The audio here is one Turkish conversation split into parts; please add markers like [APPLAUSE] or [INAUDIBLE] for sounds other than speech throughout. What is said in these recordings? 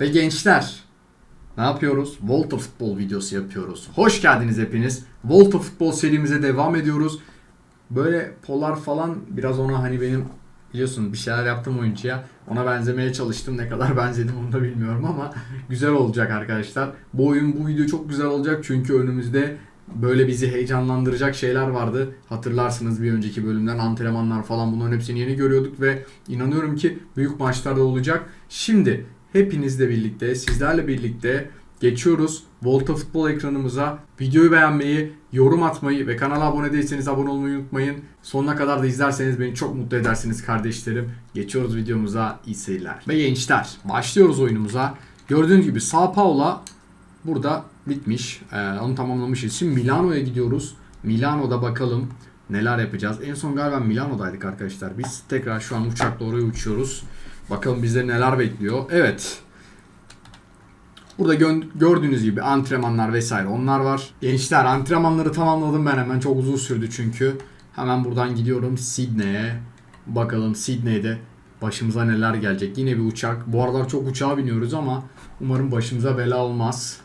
Ve gençler ne yapıyoruz? Volta Futbol videosu yapıyoruz. Hoş geldiniz hepiniz. Volta Futbol serimize devam ediyoruz. Böyle polar falan biraz ona hani benim biliyorsun bir şeyler yaptım oyuncuya. Ona benzemeye çalıştım. Ne kadar [LAUGHS] benzedim onu da bilmiyorum ama güzel olacak arkadaşlar. Bu oyun bu video çok güzel olacak çünkü önümüzde böyle bizi heyecanlandıracak şeyler vardı. Hatırlarsınız bir önceki bölümden antrenmanlar falan bunların hepsini yeni görüyorduk ve inanıyorum ki büyük maçlarda olacak. Şimdi hepinizle birlikte, sizlerle birlikte geçiyoruz Volta Futbol ekranımıza. Videoyu beğenmeyi, yorum atmayı ve kanala abone değilseniz abone olmayı unutmayın. Sonuna kadar da izlerseniz beni çok mutlu edersiniz kardeşlerim. Geçiyoruz videomuza. iyi seyirler. Ve gençler başlıyoruz oyunumuza. Gördüğünüz gibi Sao Paulo burada bitmiş. Ee, onu tamamlamışız. Şimdi Milano'ya gidiyoruz. Milano'da bakalım neler yapacağız. En son galiba Milano'daydık arkadaşlar. Biz tekrar şu an uçakla oraya uçuyoruz. Bakalım bizleri neler bekliyor. Evet. Burada gö- gördüğünüz gibi antrenmanlar vesaire onlar var. Gençler antrenmanları tamamladım ben hemen. Çok uzun sürdü çünkü. Hemen buradan gidiyorum Sydney'e. Bakalım Sydney'de başımıza neler gelecek. Yine bir uçak. Bu aralar çok uçağa biniyoruz ama umarım başımıza bela olmaz.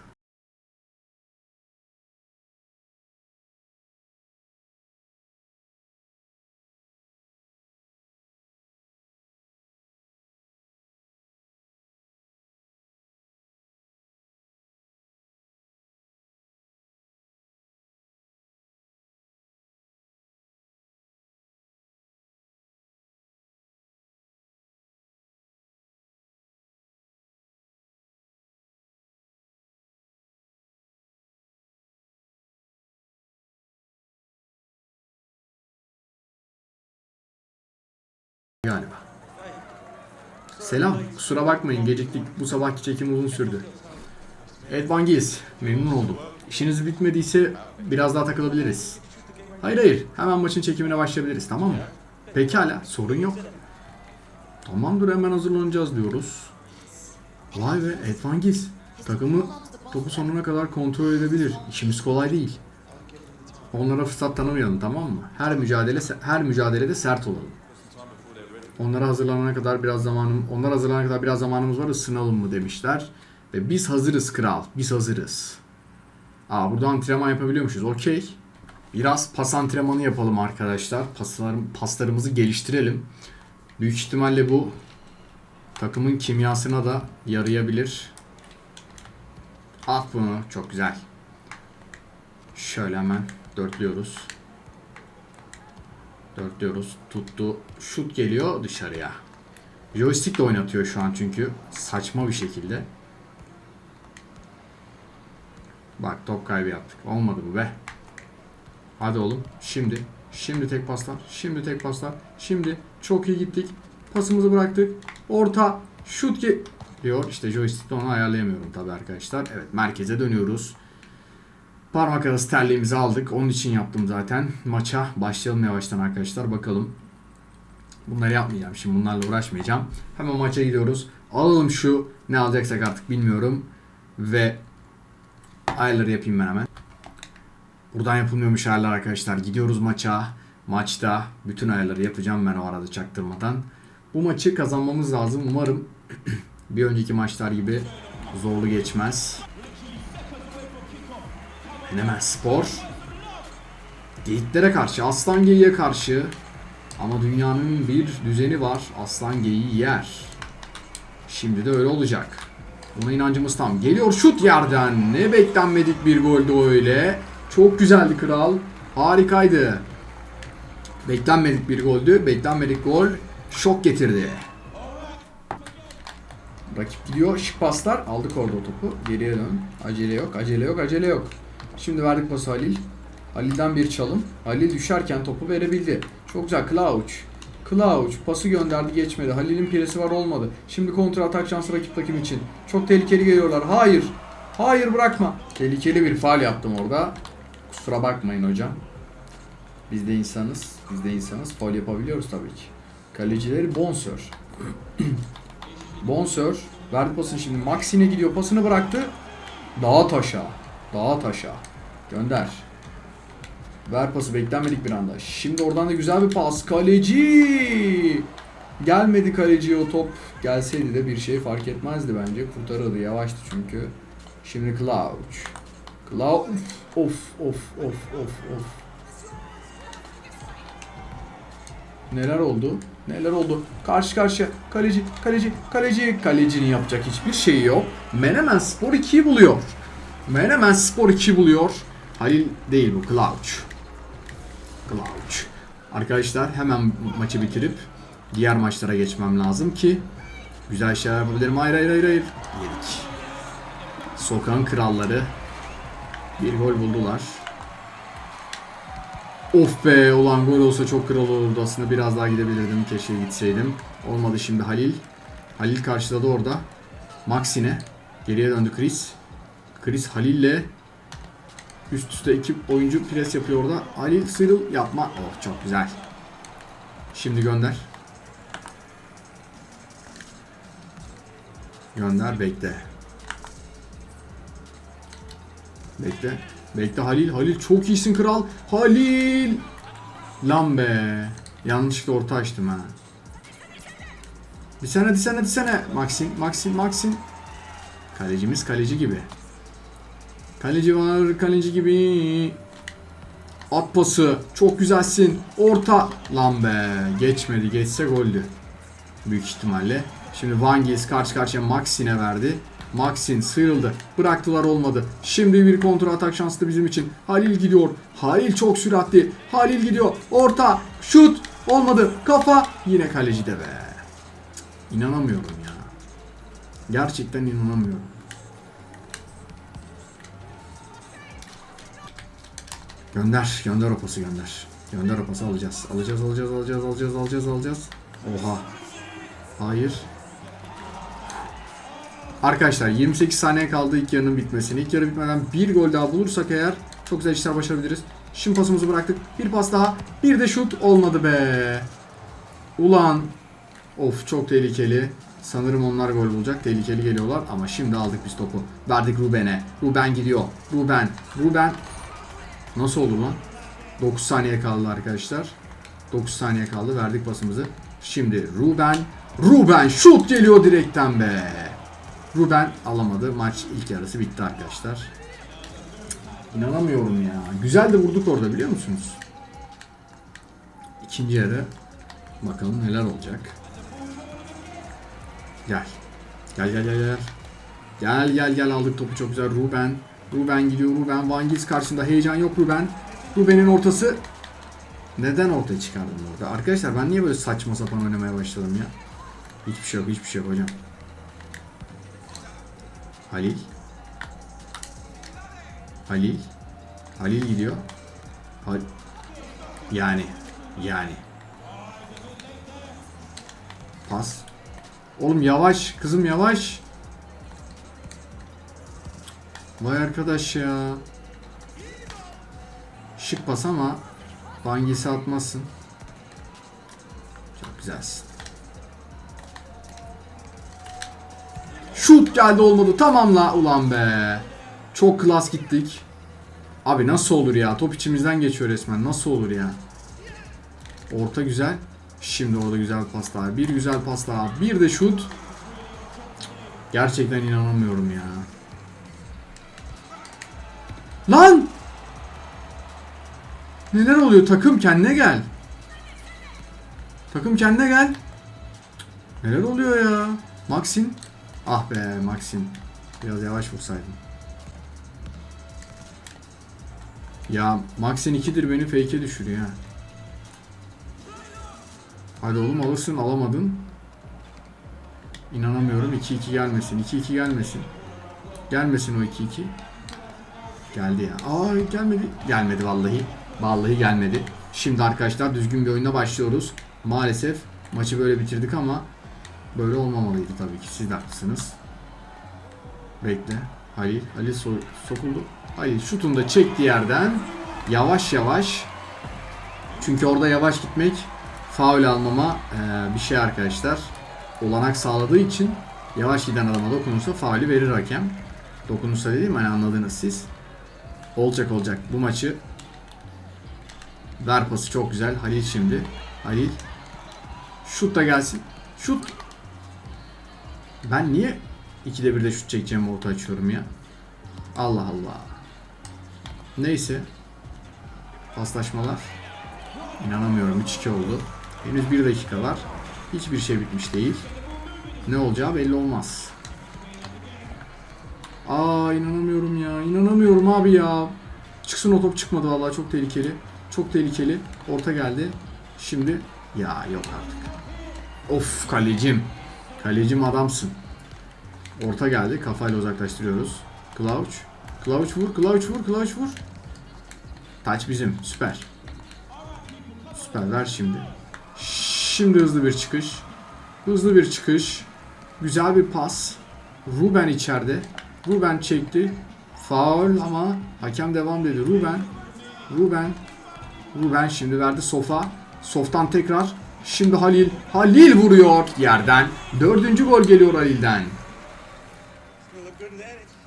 Galiba. Selam. Kusura bakmayın geciktik. Bu sabahki çekim uzun sürdü. Evet Van Gils. Memnun oldum. İşiniz bitmediyse biraz daha takılabiliriz. Hayır hayır. Hemen maçın çekimine başlayabiliriz tamam mı? Pekala. Sorun yok. Tamamdır hemen hazırlanacağız diyoruz. Vay be Ed Van Gils. Takımı topu sonuna kadar kontrol edebilir. İşimiz kolay değil. Onlara fırsat tanımayalım tamam mı? Her mücadele her mücadelede sert olalım. Onlara hazırlanana kadar biraz zamanım, onlar hazırlanana kadar biraz zamanımız var ısınalım mı demişler. Ve biz hazırız kral. Biz hazırız. Aa burada antrenman yapabiliyormuşuz. Okey. Biraz pas antrenmanı yapalım arkadaşlar. Paslar, paslarımızı geliştirelim. Büyük ihtimalle bu takımın kimyasına da yarayabilir. At bunu. Çok güzel. Şöyle hemen dörtlüyoruz. Dörtlüyoruz. Tuttu. Şut geliyor dışarıya. Joystick de oynatıyor şu an çünkü. Saçma bir şekilde. Bak top kaybı yaptık. Olmadı bu be. Hadi oğlum. Şimdi. Şimdi tek paslar. Şimdi tek paslar. Şimdi çok iyi gittik. Pasımızı bıraktık. Orta. Şut geliyor. İşte joystick'te onu ayarlayamıyorum tabi arkadaşlar. Evet merkeze dönüyoruz. Parmak arası terliğimizi aldık. Onun için yaptım zaten. Maça başlayalım yavaştan arkadaşlar. Bakalım. Bunları yapmayacağım. Şimdi bunlarla uğraşmayacağım. Hemen maça gidiyoruz. Alalım şu ne alacaksak artık bilmiyorum. Ve ayarları yapayım ben hemen. Buradan yapılmıyormuş ayarlar arkadaşlar. Gidiyoruz maça. Maçta bütün ayarları yapacağım ben o arada çaktırmadan. Bu maçı kazanmamız lazım. Umarım [CLEARS THROAT] bir önceki maçlar gibi zorlu geçmez. Menemen Spor. Geyiklere karşı, aslan geyiğe karşı. Ama dünyanın bir düzeni var. Aslan geyiği yer. Şimdi de öyle olacak. Buna inancımız tam. Geliyor şut yerden. Ne beklenmedik bir goldü öyle. Çok güzeldi kral. Harikaydı. Beklenmedik bir goldü. Beklenmedik gol. Şok getirdi. Rakip gidiyor. Şık paslar. Aldık orada o topu. Geriye dön. Acele yok. Acele yok. Acele yok. Şimdi verdik pası Halil. Halil'den bir çalım. Halil düşerken topu verebildi. Çok güzel. Klauç. Klauç pası gönderdi geçmedi. Halil'in piresi var olmadı. Şimdi kontra atak şansı rakip takım için. Çok tehlikeli geliyorlar. Hayır. Hayır bırakma. Tehlikeli bir faal yaptım orada. Kusura bakmayın hocam. Biz de insanız. Biz de insanız. Faul yapabiliyoruz tabii ki. Kalecileri Bonsör. [CLEARS THROAT] Bonsör. Verdi pasını şimdi. Maxine gidiyor. Pasını bıraktı. Dağa taşa. Dağa taşa. Gönder. Ver pası beklenmedik bir anda. Şimdi oradan da güzel bir pas. Kaleci. Gelmedi kaleciye o top. Gelseydi de bir şey fark etmezdi bence. Kurtarırdı. Yavaştı çünkü. Şimdi Clouch. Clouch. Of of of of of. Neler oldu? Neler oldu? Karşı karşıya. Kaleci, kaleci, kaleci. Kalecinin yapacak hiçbir şeyi yok. Menemen Spor 2'yi buluyor. Menemen Spor 2 buluyor. Halil değil bu. Clouch. Clouch. Arkadaşlar hemen maçı bitirip diğer maçlara geçmem lazım ki güzel şeyler yapabilirim. Hayır hayır hayır hayır. Yedik. Sokağın kralları bir gol buldular. Of be ulan gol olsa çok kral olurdu aslında biraz daha gidebilirdim keşke gitseydim. Olmadı şimdi Halil. Halil karşıladı orada. Maxine. Geriye döndü Chris. Chris Halil'le üst üste iki oyuncu pres yapıyor orada. Halil sıyrıl yapma. Oh çok güzel. Şimdi gönder. Gönder bekle. Bekle. Bekle Halil. Halil çok iyisin kral. Halil. Lan be. Yanlışlıkla orta açtım ha. Bir sene bir sene bir sene. Maxim Maxim Maxim. Kalecimiz kaleci gibi. Kaleci var kaleci gibi. At pası. Çok güzelsin. Orta. Lan be. Geçmedi. Geçse goldü. Büyük ihtimalle. Şimdi Van Gils karşı karşıya Maxin'e verdi. Maxin sıyrıldı. Bıraktılar olmadı. Şimdi bir kontra atak şanslı bizim için. Halil gidiyor. Halil çok süratli. Halil gidiyor. Orta. Şut. Olmadı. Kafa. Yine kaleci de be. İnanamıyorum ya. Gerçekten inanamıyorum. Gönder. Gönder o pası gönder. Gönder o pası alacağız. Alacağız alacağız alacağız alacağız alacağız alacağız. Oha. Hayır. Arkadaşlar 28 saniye kaldı ilk yarının bitmesine. İlk yarı bitmeden bir gol daha bulursak eğer çok güzel işler başarabiliriz. Şimdi pasımızı bıraktık. Bir pas daha. Bir de şut olmadı be. Ulan. Of çok tehlikeli. Sanırım onlar gol bulacak. Tehlikeli geliyorlar ama şimdi aldık biz topu. Verdik Ruben'e. Ruben gidiyor. Ruben. Ruben. Nasıl oldu lan? 9 saniye kaldı arkadaşlar. 9 saniye kaldı. Verdik pasımızı. Şimdi Ruben. Ruben şut geliyor direkten be. Ruben alamadı. Maç ilk yarısı bitti arkadaşlar. İnanamıyorum ya. Güzel de vurduk orada biliyor musunuz? İkinci yarı bakalım neler olacak. Gel. Gel gel gel gel. Gel gel gel aldık topu çok güzel. Ruben. Ruben gidiyor. Ruben. Van Gils karşısında. Heyecan yok Ruben. Ruben'in ortası. Neden ortaya çıkardım orada? Arkadaşlar ben niye böyle saçma sapan oynamaya başladım ya? Hiçbir şey yok. Hiçbir şey yok hocam. Halil. Halil. Halil gidiyor. Hal yani. Yani. Pas. Oğlum yavaş. Kızım yavaş. Vay arkadaş ya. Şık pas ama Bangisi atmazsın. Çok güzelsin. Şut geldi olmadı. Tamamla ulan be. Çok klas gittik. Abi nasıl olur ya? Top içimizden geçiyor resmen. Nasıl olur ya? Orta güzel. Şimdi orada güzel pas daha. Bir güzel pas daha. Bir de şut. Gerçekten inanamıyorum ya. Lan! Neler oluyor? Takım kendine gel. Takım kendine gel. Neler oluyor ya? Maxim. Ah be Maxim. Biraz yavaş vursaydın. Ya Max'in 2'dir beni fake'e düşürüyor ha. Hadi oğlum alırsın alamadın. İnanamıyorum 2-2 gelmesin. 2-2 gelmesin. Gelmesin o 2-2. Geldi ya. Aa gelmedi. Gelmedi vallahi. Vallahi gelmedi. Şimdi arkadaşlar düzgün bir oyuna başlıyoruz. Maalesef maçı böyle bitirdik ama böyle olmamalıydı tabii ki. Siz de haklısınız. Bekle. Halil. Halil so- sokuldu. Halil şutunu da çekti yerden. Yavaş yavaş. Çünkü orada yavaş gitmek faul almama eee, bir şey arkadaşlar. Olanak sağladığı için yavaş giden adama dokunursa faulü verir hakem. Dokunursa dediğim hani anladınız siz. Olacak olacak. Bu maçı ver pası çok güzel. Halil şimdi. Halil. Şut da gelsin. Şut. Ben niye ikide bir de şut çekeceğim orta açıyorum ya? Allah Allah. Neyse. Paslaşmalar. İnanamıyorum 3-2 oldu. Henüz 1 dakika var. Hiçbir şey bitmiş değil. Ne olacağı belli olmaz. Aa inanamıyorum ya. İnanamıyorum abi ya. Çıksın o top çıkmadı vallahi çok tehlikeli. Çok tehlikeli. Orta geldi. Şimdi ya yok artık. Of kalecim. Kalecim adamsın. Orta geldi. Kafayla uzaklaştırıyoruz. Clouch. Clouch vur. Clouch vur. Clouch vur. Taç bizim. Süper. Süper. Ver şimdi. Şimdi hızlı bir çıkış. Hızlı bir çıkış. Güzel bir pas. Ruben içeride. Ruben çekti. Faul ama hakem devam dedi. Ruben. Ruben. Ruben şimdi verdi Sofa. Sof'tan tekrar. Şimdi Halil. Halil vuruyor yerden. Dördüncü gol geliyor Halil'den.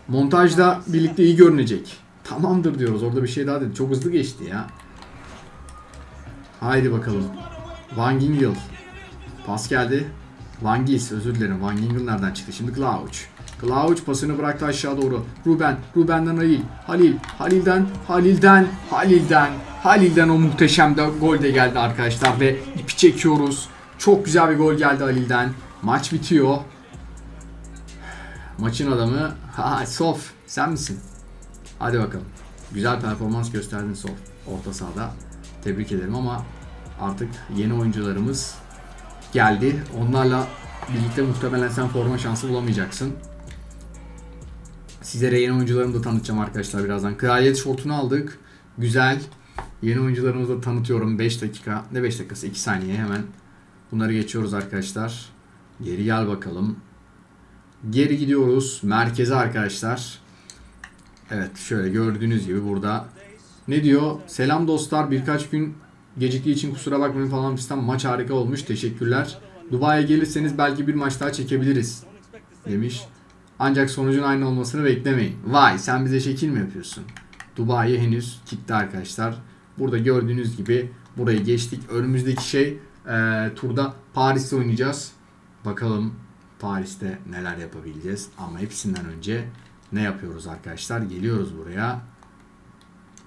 Montajda birlikte iyi görünecek. Tamamdır diyoruz. Orada bir şey daha dedi. Çok hızlı geçti ya. Haydi bakalım. Van Ginkel. Pas geldi. Van Gils özür dilerim. Van Ginkel nereden çıktı? Şimdi Clouch. Clouch pasını bıraktı aşağı doğru. Ruben. Ruben'den Halil. Halil. Halil'den. Halil'den. Halil'den. Halil'den o muhteşem de gol de geldi arkadaşlar ve ipi çekiyoruz. Çok güzel bir gol geldi Halil'den. Maç bitiyor. Maçın adamı [LAUGHS] ha Sof sen misin? Hadi bakalım. Güzel performans gösterdin Sof orta sahada. Tebrik ederim ama artık yeni oyuncularımız geldi. Onlarla birlikte muhtemelen sen forma şansı bulamayacaksın. Sizlere yeni oyuncularımı da tanıtacağım arkadaşlar birazdan. Kraliyet şortunu aldık. Güzel. Yeni oyuncularımızı da tanıtıyorum. 5 dakika. Ne 5 dakikası? 2 saniye hemen. Bunları geçiyoruz arkadaşlar. Geri gel bakalım. Geri gidiyoruz. Merkeze arkadaşlar. Evet şöyle gördüğünüz gibi burada. Ne diyor? Selam dostlar. Birkaç gün geciktiği için kusura bakmayın falan fistan. Maç harika olmuş. Teşekkürler. Dubai'ye gelirseniz belki bir maç daha çekebiliriz. Demiş. Ancak sonucun aynı olmasını beklemeyin. Vay sen bize şekil mi yapıyorsun? Dubai henüz gitti arkadaşlar. Burada gördüğünüz gibi burayı geçtik. Önümüzdeki şey e, turda Paris'te oynayacağız. Bakalım Paris'te neler yapabileceğiz. Ama hepsinden önce ne yapıyoruz arkadaşlar? Geliyoruz buraya.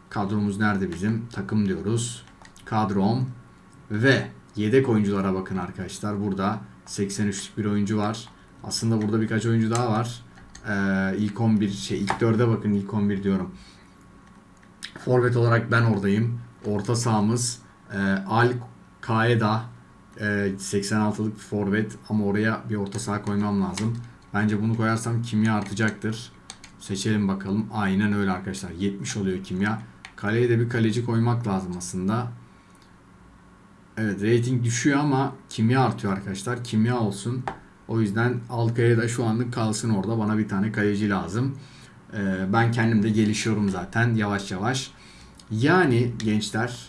Kadromuz nerede bizim? Takım diyoruz. Kadrom ve yedek oyunculara bakın arkadaşlar. Burada 83'lük bir oyuncu var. Aslında burada birkaç oyuncu daha var. Ee, ilk 11 şey ilk 4'e bakın ilk 11 diyorum. Forvet olarak ben oradayım. Orta sahamız e, Al Kaeda e, 86'lık bir forvet ama oraya bir orta saha koymam lazım. Bence bunu koyarsam kimya artacaktır. Seçelim bakalım. Aynen öyle arkadaşlar. 70 oluyor kimya. Kaleye de bir kaleci koymak lazım aslında. Evet rating düşüyor ama kimya artıyor arkadaşlar. Kimya olsun. O yüzden Alkaya da şu anlık kalsın orada. Bana bir tane kaleci lazım. Ee, ben kendim de gelişiyorum zaten yavaş yavaş. Yani gençler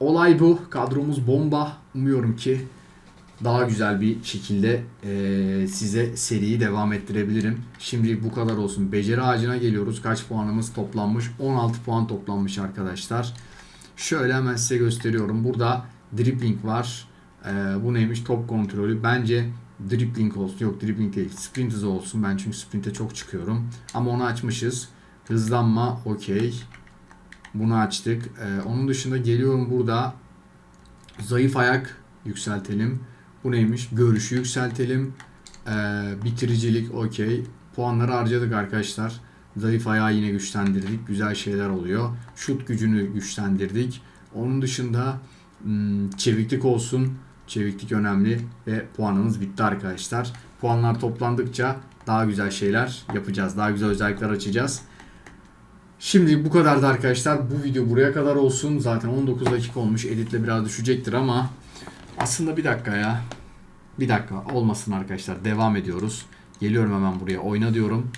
olay bu. Kadromuz bomba. Umuyorum ki daha güzel bir şekilde e, size seriyi devam ettirebilirim. Şimdi bu kadar olsun. Beceri ağacına geliyoruz. Kaç puanımız toplanmış? 16 puan toplanmış arkadaşlar. Şöyle hemen size gösteriyorum. Burada dribbling var. E, bu neymiş? Top kontrolü. Bence dribbling olsun. Yok dribbling değil. Sprint hızı olsun. Ben çünkü sprinte çok çıkıyorum. Ama onu açmışız. Hızlanma okey. Bunu açtık. Ee, onun dışında geliyorum burada. Zayıf ayak yükseltelim. Bu neymiş? Görüşü yükseltelim. Ee, bitiricilik okey. Puanları harcadık arkadaşlar. Zayıf ayağı yine güçlendirdik. Güzel şeyler oluyor. Şut gücünü güçlendirdik. Onun dışında hmm, çeviklik olsun. Çeviklik önemli ve puanımız bitti arkadaşlar. Puanlar toplandıkça daha güzel şeyler yapacağız. Daha güzel özellikler açacağız. Şimdi bu kadardı arkadaşlar. Bu video buraya kadar olsun. Zaten 19 dakika olmuş. Editle biraz düşecektir ama aslında bir dakika ya. Bir dakika olmasın arkadaşlar. Devam ediyoruz. Geliyorum hemen buraya. Oyna diyorum.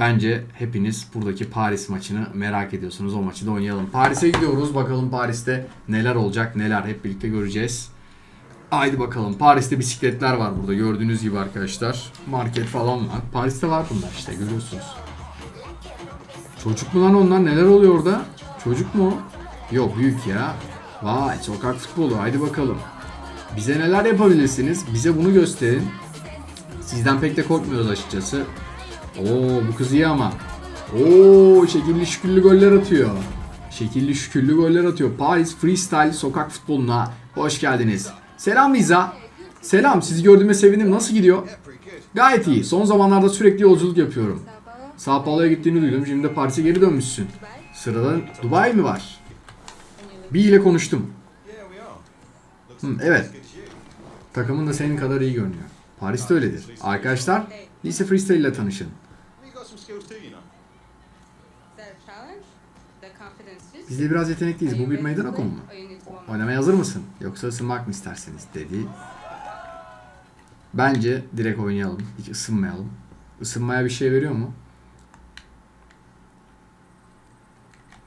Bence hepiniz buradaki Paris maçını merak ediyorsunuz. O maçı da oynayalım. Paris'e gidiyoruz. Bakalım Paris'te neler olacak, neler hep birlikte göreceğiz. Haydi bakalım. Paris'te bisikletler var burada. Gördüğünüz gibi arkadaşlar. Market falan var. Paris'te var bunlar işte görüyorsunuz. Çocuk mu lan onlar? Neler oluyor orada? Çocuk mu? Yok büyük ya. Vay sokak futbolu. Haydi bakalım. Bize neler yapabilirsiniz? Bize bunu gösterin. Sizden pek de korkmuyoruz açıkçası. Oo bu kız iyi ama. Oo şekilli şükürlü goller atıyor. Şekilli şükürlü goller atıyor. Paris Freestyle sokak futboluna hoş geldiniz. Selam Liza. Selam sizi gördüğüme sevindim. Nasıl gidiyor? Gayet iyi. Son zamanlarda sürekli yolculuk yapıyorum. Sao Paulo'ya gittiğini duydum. Şimdi de Paris'e geri dönmüşsün. Sırada Dubai mi var? Bir ile konuştum. Hı, evet. Takımın da senin kadar iyi görünüyor. Paris'te öyledir. Arkadaşlar, lise freestyle ile tanışın. Biz de biraz yetenekliyiz. Bu bir meydan okuma mu? Oynamaya hazır mısın? Yoksa ısınmak mı isterseniz dedi. Bence direkt oynayalım. Hiç ısınmayalım. Isınmaya bir şey veriyor mu?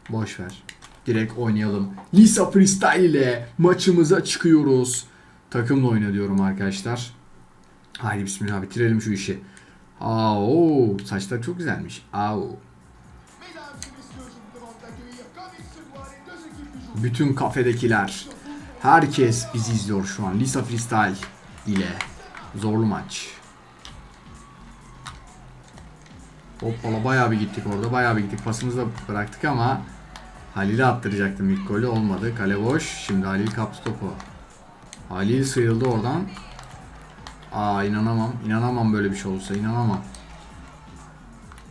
Boş ver. Direkt oynayalım. Lisa Freestyle ile maçımıza çıkıyoruz. Takımla oyna diyorum arkadaşlar. Haydi bismillah bitirelim şu işi. Aa, oo, saçlar çok güzelmiş. Aa, bütün kafedekiler, herkes bizi izliyor şu an. Lisa Freestyle ile zorlu maç. Hoppala bayağı bir gittik orada. Bayağı bir gittik. Pasımızı da bıraktık ama Halil'e attıracaktım ilk golü. Olmadı. Kale boş. Şimdi Halil kaptı topu. Halil sıyrıldı oradan. Aa inanamam. İnanamam böyle bir şey olursa. inanamam.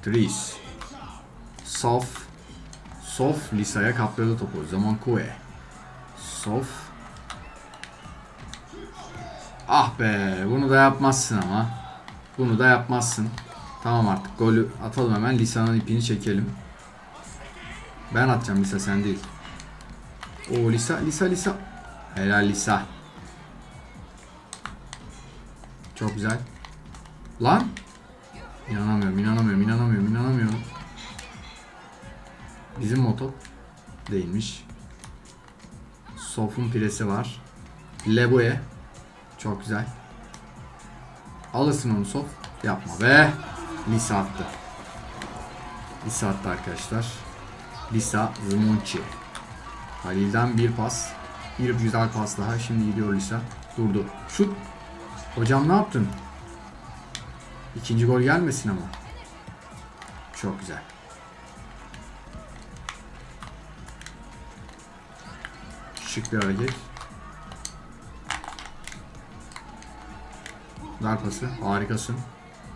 Dries. Sof. Sof Lisa'ya kaptırdı topu. Zaman Kue. Sof. Ah be. Bunu da yapmazsın ama. Bunu da yapmazsın. Tamam artık golü atalım hemen. Lisa'nın ipini çekelim. Ben atacağım Lisa sen değil. O Lisa Lisa Lisa. Helal Lisa. Çok güzel. Lan. İnanamıyorum, inanamıyorum, inanamıyorum, inanamıyorum. Bizim motor değilmiş. Sof'un piresi var. Lebue. Çok güzel. Alırsın onu Sof. Yapma be. Lisa attı. Lisa attı arkadaşlar. Lisa Zmonchi. Halil'den bir pas. Bir güzel pas daha. Şimdi gidiyor Lisa. Durdu. Şut. Hocam ne yaptın? İkinci gol gelmesin ama. Çok güzel. Şık bir hareket. Ver pası. Harikasın.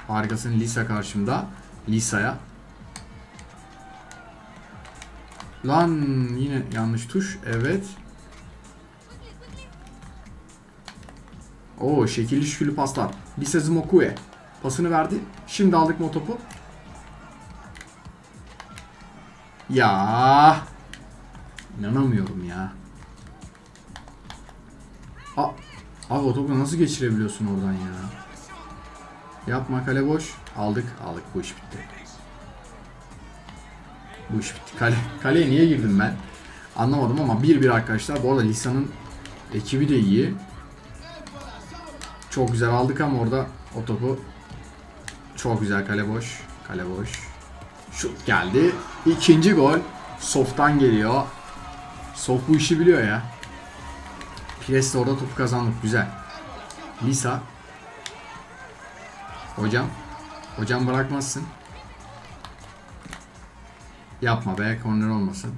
Harikasın Lisa karşımda. Lisa'ya. Lan yine yanlış tuş. Evet. Oo şekilli şükürlü paslar. Lisa Zmokue. Pasını verdi. Şimdi aldık mı o topu? Ya. İnanamıyorum ya. A Abi o topu nasıl geçirebiliyorsun oradan ya? Yapma kale boş. Aldık. Aldık. Bu iş bitti. Bu iş bitti. Kale, kaleye niye girdim ben? Anlamadım ama 1-1 arkadaşlar. Bu arada Lisa'nın ekibi de iyi. Çok güzel aldık ama orada o topu çok güzel kale boş. Kale boş. Şut geldi. İkinci gol. Soft'tan geliyor. Soft bu işi biliyor ya. Pires orada topu kazandık. Güzel. Lisa. Hocam. Hocam bırakmazsın. Yapma be. Korner olmasın.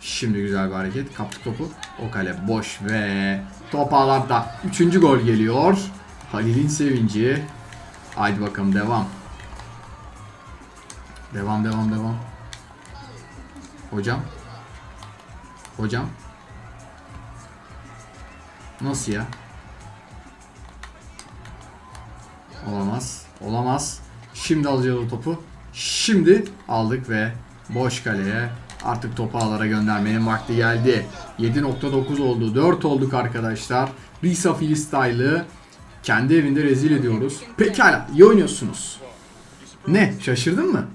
Şimdi güzel bir hareket. Kaptık topu. O kale boş ve top ağlarda. Üçüncü gol geliyor. Halil'in sevinci. Haydi bakalım devam. Devam devam devam. Hocam. Hocam. Nasıl ya? Olamaz. Olamaz. Şimdi alacağız o topu. Şimdi aldık ve boş kaleye artık topu ağlara göndermenin vakti geldi. 7.9 oldu. 4 olduk arkadaşlar. Lisa Freestyle'ı kendi evinde rezil ediyoruz. Pekala iyi oynuyorsunuz. Ne? Şaşırdın mı?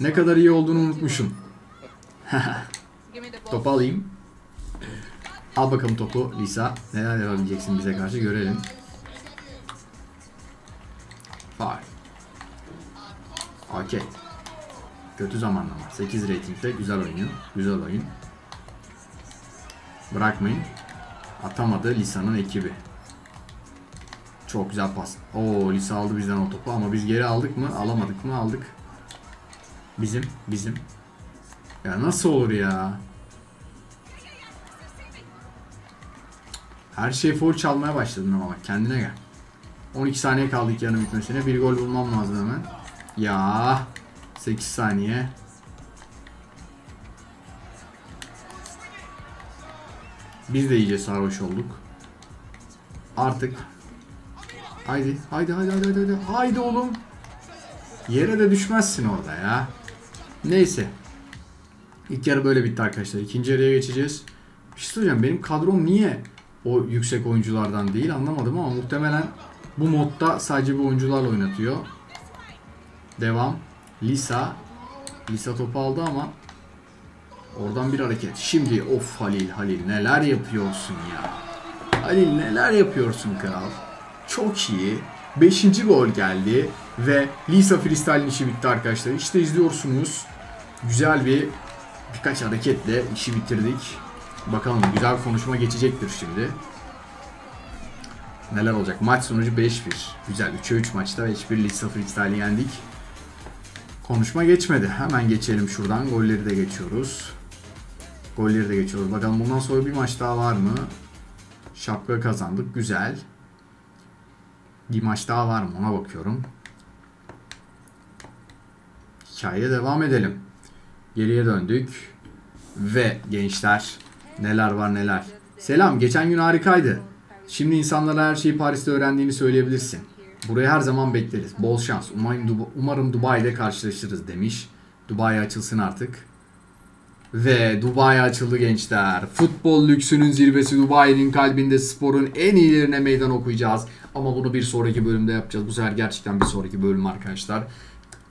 Ne kadar iyi olduğunu unutmuşum. [LAUGHS] Topu alayım. Al bakalım topu Lisa. Neler yapabileceksin bize karşı görelim. Faul. Okey. Kötü zamanlama. 8 reytingde güzel oynuyor. Güzel oyun. Bırakmayın. Atamadı Lisa'nın ekibi. Çok güzel pas. Oo Lisa aldı bizden o topu ama biz geri aldık mı? Alamadık mı? Aldık. Bizim, bizim. Ya nasıl olur ya? Her şey foul çalmaya başladın ama bak kendine gel. 12 saniye kaldı ilk yarının bitmesine. Bir gol bulmam lazım hemen. Ya 8 saniye. Biz de iyice sarhoş olduk. Artık. Haydi, haydi, haydi, haydi, haydi, haydi, haydi oğlum. Yere de düşmezsin orada ya. Neyse. İlk yarı böyle bitti arkadaşlar. İkinci yarıya geçeceğiz. Bir şey söyleyeceğim. Benim kadrom niye o yüksek oyunculardan değil anlamadım ama muhtemelen bu modda sadece bu oyuncularla oynatıyor. Devam. Lisa. Lisa topu aldı ama oradan bir hareket. Şimdi of Halil Halil neler yapıyorsun ya. Halil neler yapıyorsun kral. Çok iyi. Beşinci gol geldi ve Lisa Freestyle'in işi bitti arkadaşlar. İşte izliyorsunuz. Güzel bir birkaç hareketle işi bitirdik. Bakalım güzel konuşma geçecektir şimdi. Neler olacak? Maç sonucu 5-1. Güzel. 3'e 3 maçta 5-1 Lisa Freestyle'i yendik. Konuşma geçmedi. Hemen geçelim şuradan. Golleri de geçiyoruz. Golleri de geçiyoruz. Bakalım bundan sonra bir maç daha var mı? Şapka kazandık. Güzel. Bir maç daha var mı? Ona bakıyorum. Hikayeye devam edelim. Geriye döndük. Ve gençler neler var neler. Selam geçen gün harikaydı. Şimdi insanlara her şeyi Paris'te öğrendiğini söyleyebilirsin. Burayı her zaman bekleriz. Bol şans. Umarım, Duba- umarım Dubai'de karşılaşırız demiş. Dubai açılsın artık. Ve Dubai açıldı gençler. Futbol lüksünün zirvesi Dubai'nin kalbinde sporun en iyilerine meydan okuyacağız. Ama bunu bir sonraki bölümde yapacağız. Bu sefer gerçekten bir sonraki bölüm arkadaşlar.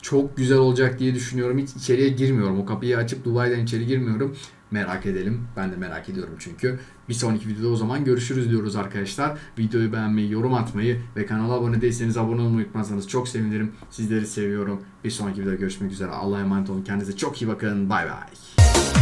Çok güzel olacak diye düşünüyorum. Hiç içeriye girmiyorum. O kapıyı açıp Dubai'den içeri girmiyorum. Merak edelim. Ben de merak ediyorum çünkü. Bir sonraki videoda o zaman görüşürüz diyoruz arkadaşlar. Videoyu beğenmeyi, yorum atmayı ve kanala abone değilseniz abone olmayı unutmazsanız çok sevinirim. Sizleri seviyorum. Bir sonraki videoda görüşmek üzere. Allah'a emanet olun. Kendinize çok iyi bakın. Bay bay.